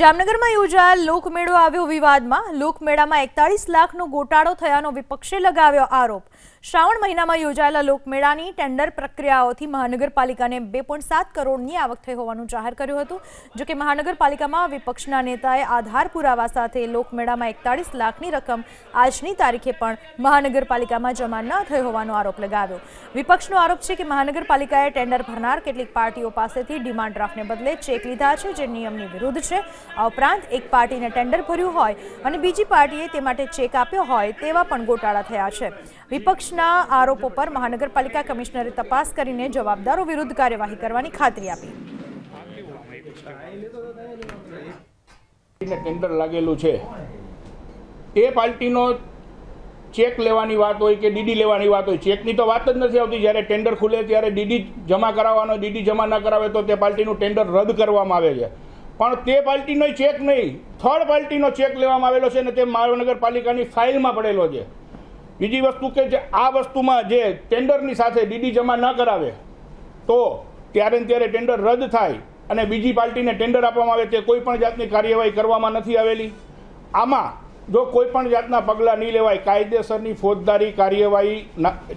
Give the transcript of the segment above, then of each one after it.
જામનગરમાં યોજાયેલ લોકમેળો આવ્યો વિવાદમાં. લોકમેળામાં એકતાળીસ લાખનો ગોટાળો થયાનો વિપક્ષે લગાવ્યો આરોપ. શ્રાવણ મહિનામાં યોજાયેલા લોકમેળાની ટેન્ડર પ્રક્રિયાઓથી મહાનગરપાલિકાને બે પોઈન્ટ સાત કરોડની આવક થઈ હોવાનું જાહેર કર્યું હતું. જોકે મહાનગરપાલિકામાં વિપક્ષના નેતાએ આધાર પુરાવા સાથે લોકમેળામાં એકતાળીસ લાખની રકમ આજની તારીખે પણ મહાનગરપાલિકામાં જમા ન થઈ હોવાનો આરોપ લગાવ્યો. વિપક્ષનો આરોપ છે કે મહાનગરપાલિકાએ ટેન્ડર ભરનાર કેટલીક પાર્ટીઓ પાસેથી ડિમાન્ડ ડ્રાફ્ટને બદલે ચેક લીધા છે જે નિયમની વિરુદ્ધ છે. આ ઉપરાંત એક પાર્ટીને ટેન્ડર ભર્યું હોય અને બીજી પાર્ટીએ તે માટે ચેક આપ્યો હોય તેવા પણ ગોટાળા થયા છે. વિપક્ષના આરોપો પર મહાનગરપાલિકા કમિશનરે તપાસ કરીને જવાબદારો વિરુદ્ધ કાર્યવાહી કરવાની ખાતરી આપી. ને ટેન્ડર લાગેલું છે. એ પાર્ટીનો ચેક લેવાની વાત હોય કે ડીડી લેવાની વાત હોય, ચેકની તો વાત જ નથી આવતી. જ્યારે ટેન્ડર ખુલે ત્યારે ડીડી જમા કરાવવાનો, ડીડી જમા ન કરાવે તો તે પાર્ટીનું ટેન્ડર રદ કરવામાં આવે છે. પણ તે પાર્ટીનો ચેક નહીં, થર્ડ પાર્ટીનો ચેક લેવામાં આવેલો છે ને તે મહાનગરપાલિકાની ફાઇલમાં પડેલો છે. બીજી વસ્તુ કે જે આ વસ્તુમાં જે ટેન્ડરની સાથે ડીડી જમા ન કરાવે, તો ત્યારે ને ત્યારે ટેન્ડર રદ થાય અને બીજી પાર્ટીને ટેન્ડર આપવામાં આવે તે કોઈ પણ જાતની કાર્યવાહી કરવામાં નથી આવેલી. આમાં જો કોઈ પણ જાતના પગલાં નહીં લેવાય, કાયદેસરની ફોજદારી કાર્યવાહી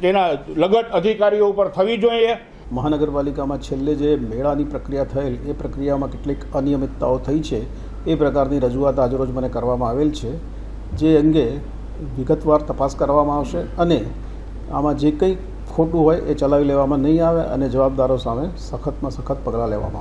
તેના લગત અધિકારીઓ ઉપર થવી જોઈએ. મહાનગરપાલિકામાં છેલ્લે જે મેળાની પ્રક્રિયા થયેલ, એ પ્રક્રિયામાં કેટલીક અનિયમિતતાઓ થઈ છે, એ પ્રકારની રજૂઆત આજરોજ મને કરવામાં આવેલ છે. જે અંગે વિગતવાર તપાસ કરવામાં આવશે અને આમાં જે કંઈ ખોટું હોય એ ચલાવી લેવામાં નહીં આવે અને જવાબદારો સામે સખતમાં સખત પગલાં લેવામાં